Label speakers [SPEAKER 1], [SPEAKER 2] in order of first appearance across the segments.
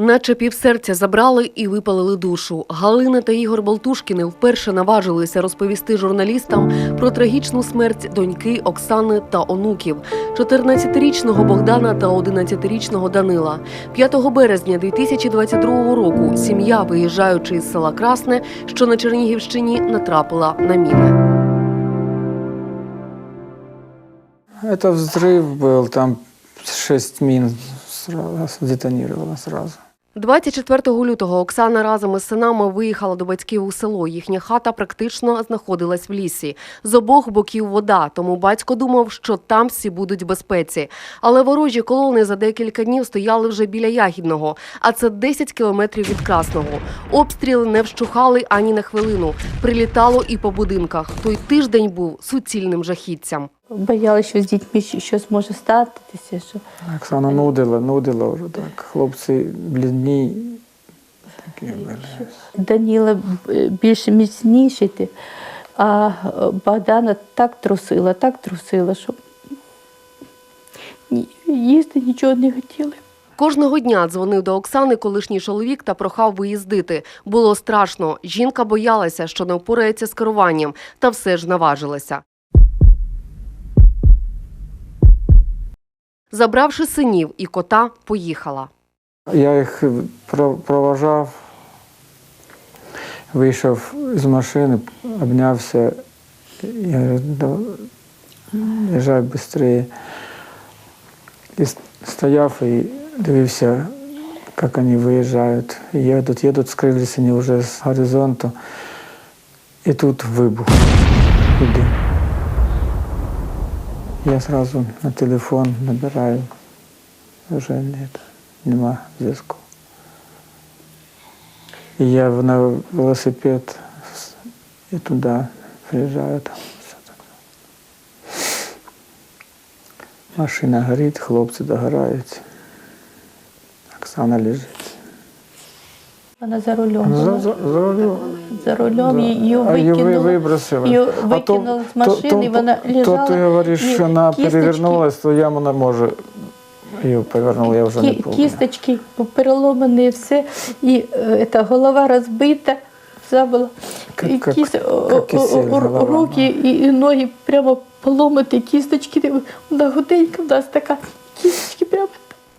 [SPEAKER 1] Наче півсерця забрали і випалили душу. Галина та Ігор Болтушкіни вперше наважилися розповісти журналістам про трагічну смерть доньки Оксани та онуків, 14-річного Богдана та 11-річного Данила. 5 березня 2022 року сім'я, виїжджаючи із села Красне, що на Чернігівщині, натрапила на міни.
[SPEAKER 2] Это взрыв был, там шесть мин сразу детонировало сразу.
[SPEAKER 1] 24 лютого Оксана разом із синами виїхала до батьків у село. Їхня хата практично знаходилась в лісі. З обох боків вода, тому батько думав, що там всі будуть в безпеці. Але ворожі колони за декілька днів стояли вже біля Ягідного, а це 10 кілометрів від Красного. Обстріли не вщухали ані на хвилину. Прилітало і по будинках. Той тиждень був суцільним жахіттям.
[SPEAKER 3] Боялася, що з дітьми щось може статися. Що...
[SPEAKER 2] Оксана нудила, нудила вже так. Хлопці блідні такі були.
[SPEAKER 3] Даніла е, більш міцніший, а Богдана так трусила, так трусила, що їсти нічого не хотіли.
[SPEAKER 1] Кожного дня дзвонив до Оксани колишній чоловік та прохав виїздити. Було страшно. Жінка боялася, що не впорається з керуванням, та все ж наважилася. Забравши синів і кота, поїхала.
[SPEAKER 2] Я їх про- проважав, вийшов з машини, обнявся. Я говорю, швидше. І стояв і дивився, як вони виїжджають. Їдуть, їдуть, скрилися вони вже з горизонту. І тут вибух. І дим. Я одразу на телефон набираю. Вже не, нема зв'язку. І я на велосипед с- і туди приїжджаю, там все так. Машина горить, хлопці догорають. Оксана лежить.
[SPEAKER 3] Вона за рулем.
[SPEAKER 2] За,
[SPEAKER 3] була.
[SPEAKER 2] за, за рулем.
[SPEAKER 3] За рулем
[SPEAKER 2] Да.
[SPEAKER 3] її
[SPEAKER 2] А її ви-
[SPEAKER 3] викинули.
[SPEAKER 2] вибросили.
[SPEAKER 3] Її
[SPEAKER 2] А то-
[SPEAKER 3] викинули з машини,
[SPEAKER 2] то-
[SPEAKER 3] і вона
[SPEAKER 2] То ти говориш,
[SPEAKER 3] і
[SPEAKER 2] що вона
[SPEAKER 3] кісточки-
[SPEAKER 2] перевернулась, то я вона може. Її повернула, я вже не
[SPEAKER 3] Кі-
[SPEAKER 2] пам'ятаю.
[SPEAKER 3] кісточки переломані, все, і е, та голова розбита, вся була.
[SPEAKER 2] Как-
[SPEAKER 3] і
[SPEAKER 2] как-
[SPEAKER 3] кіс- о-
[SPEAKER 2] как
[SPEAKER 3] о-
[SPEAKER 2] кисель
[SPEAKER 3] о-
[SPEAKER 2] голова,
[SPEAKER 3] руки і, і ноги прямо поломаті, кісточки, вона гуденька в нас така, кісточки прямо.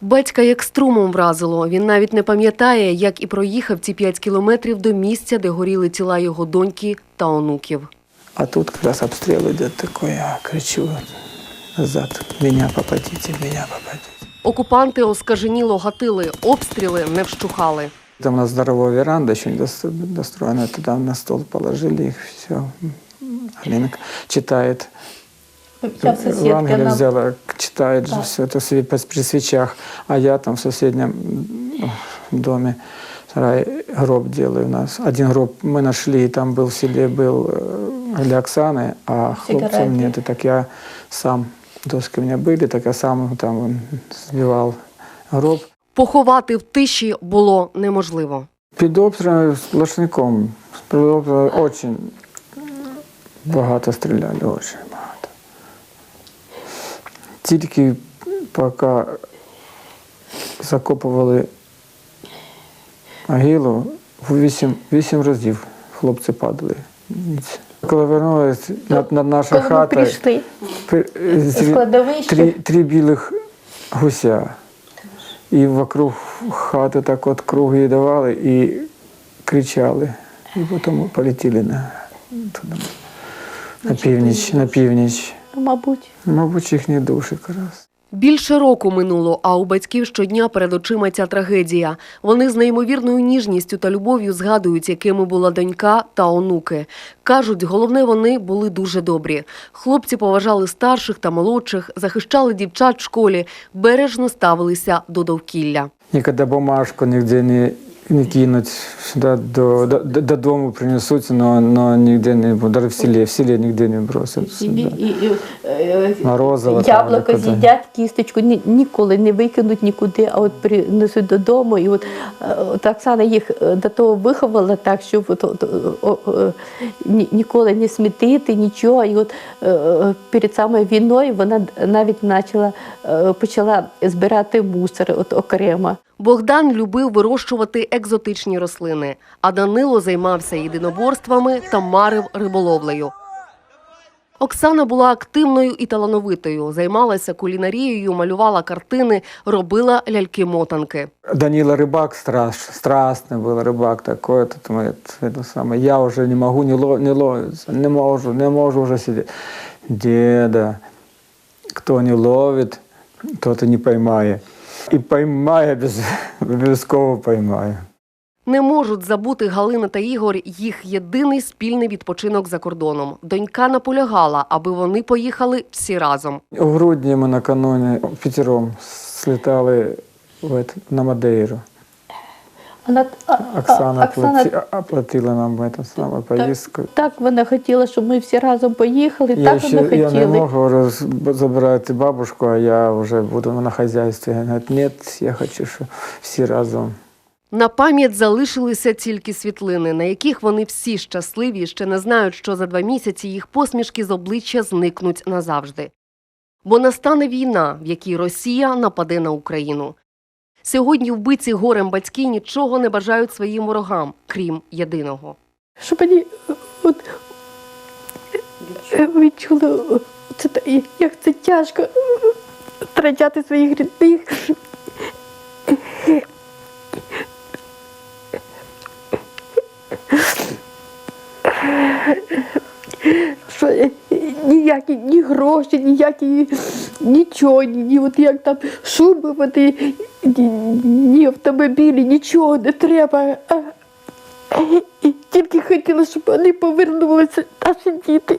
[SPEAKER 1] Батька як струмом вразило. Він навіть не пам'ятає, як і проїхав ці 5 кілометрів до місця, де горіли тіла його доньки та онуків.
[SPEAKER 2] А тут как раз обстрел идет такой, я кричу назад, меня попадите, меня попадите.
[SPEAKER 1] Окупанти оскаженіло гатили, обстріли не вщухали.
[SPEAKER 2] Там у нас здоровая веранда еще не дос- достроена, туда на стол положили их, все. Алинка читает.
[SPEAKER 3] Вся сусідка
[SPEAKER 2] Евангелие
[SPEAKER 3] нам
[SPEAKER 2] взяла, читает же
[SPEAKER 3] Да.
[SPEAKER 2] все это све- при при свечах. А я там в соседнем м, доме сарай, гроб делаю у нас. Один гроб мы нашли, там был в селе был э, для Оксаны, а хлопцам
[SPEAKER 3] Сигареты.
[SPEAKER 2] нет. И так я сам, доски у меня были, так я сам там вон, сбивал гроб.
[SPEAKER 1] Поховати в тиші було неможливо.
[SPEAKER 2] Під обстрілом з лошником. Під обстрілом очень багато стріляли, очень багато. Тільки поки закопували могилу, вісім, вісім разів хлопці падали. Коли вернулись над, над
[SPEAKER 3] прийшли з
[SPEAKER 2] три, три білих гуся. І вокруг хати так от круги давали і кричали. І потім полетіли на, на північ, на північ.
[SPEAKER 3] Мабуть.
[SPEAKER 2] Мабуть, їхні душі якраз.
[SPEAKER 1] Більше року минуло, а у батьків щодня перед очима ця трагедія. Вони з неймовірною ніжністю та любов'ю згадують, якими була донька та онуки. Кажуть, головне, вони були дуже добрі. Хлопці поважали старших та молодших, захищали дівчат в школі, бережно ставилися до довкілля.
[SPEAKER 2] Ніколи бумажку ніде не, не кинуть, сюди до, до, до- додому принесуть, но, но ніде не. Навіть в селі, в селі ніде не бросять.
[SPEAKER 3] І,
[SPEAKER 2] сюди.
[SPEAKER 3] і, і, е,
[SPEAKER 2] Морозиво там
[SPEAKER 3] яблуко з'їдять, кісточку ні, ніколи не викинуть нікуди, а от принесуть додому. І от, е, от Оксана їх е, до того виховала так, щоб от, от, о, о, ні- ніколи не смітити, нічого. І от е, е, перед самою війною вона навіть почала, е, почала збирати мусор от окремо.
[SPEAKER 1] Богдан любив вирощувати екзотичні рослини, а Данило займався єдиноборствами та марив риболовлею. Оксана була активною і талановитою, займалася кулінарією, малювала картини, робила ляльки-мотанки.
[SPEAKER 2] Данила рыбак страш, страстный был рыбак такой, этот, мы, это самое, я уже не могу не, ло, не ловиться, не могу, не могу уже сидеть. Деда, кто не ловит, тот и не поймает. И поймає, без, обов'язково поймає.
[SPEAKER 1] Не можуть забути Галина та Ігор їх єдиний спільний відпочинок за кордоном. Донька наполягала, аби вони поїхали всі разом.
[SPEAKER 2] У грудні ми накануні п'ятером слітали на Мадейру.
[SPEAKER 3] Вона,
[SPEAKER 2] Оксана,
[SPEAKER 3] Оксана
[SPEAKER 2] оплати- оплатила нам эту самую поїздку.
[SPEAKER 3] так вона хотіла, щоб ми всі разом поїхали.
[SPEAKER 2] Я,
[SPEAKER 3] так
[SPEAKER 2] ще,
[SPEAKER 3] вона
[SPEAKER 2] я не
[SPEAKER 3] хотіла.
[SPEAKER 2] мог говорю, з- забирати бабушку, а я вже буду на хазяйстві. Говорить, нет, я хочу, щоб всі разом.
[SPEAKER 1] На пам'ять залишилися тільки світлини, на яких вони всі щасливі, і ще не знають, що за два місяці їх посмішки з обличчя зникнуть назавжди. Бо настане війна, в якій Росія нападе на Україну. Сьогодні вбиці горем батьки нічого не бажають своїм ворогам, крім єдиного.
[SPEAKER 3] Щоб вони от, е, відчули, це, як це тяжко втрачати своїх рідних. Що ніякі ні гроші, ніякі нічого, ні, ні от як там шуби, води, ні, ні автомобілі, нічого не треба. І тільки хотіла, щоб вони повернулися, наші діти.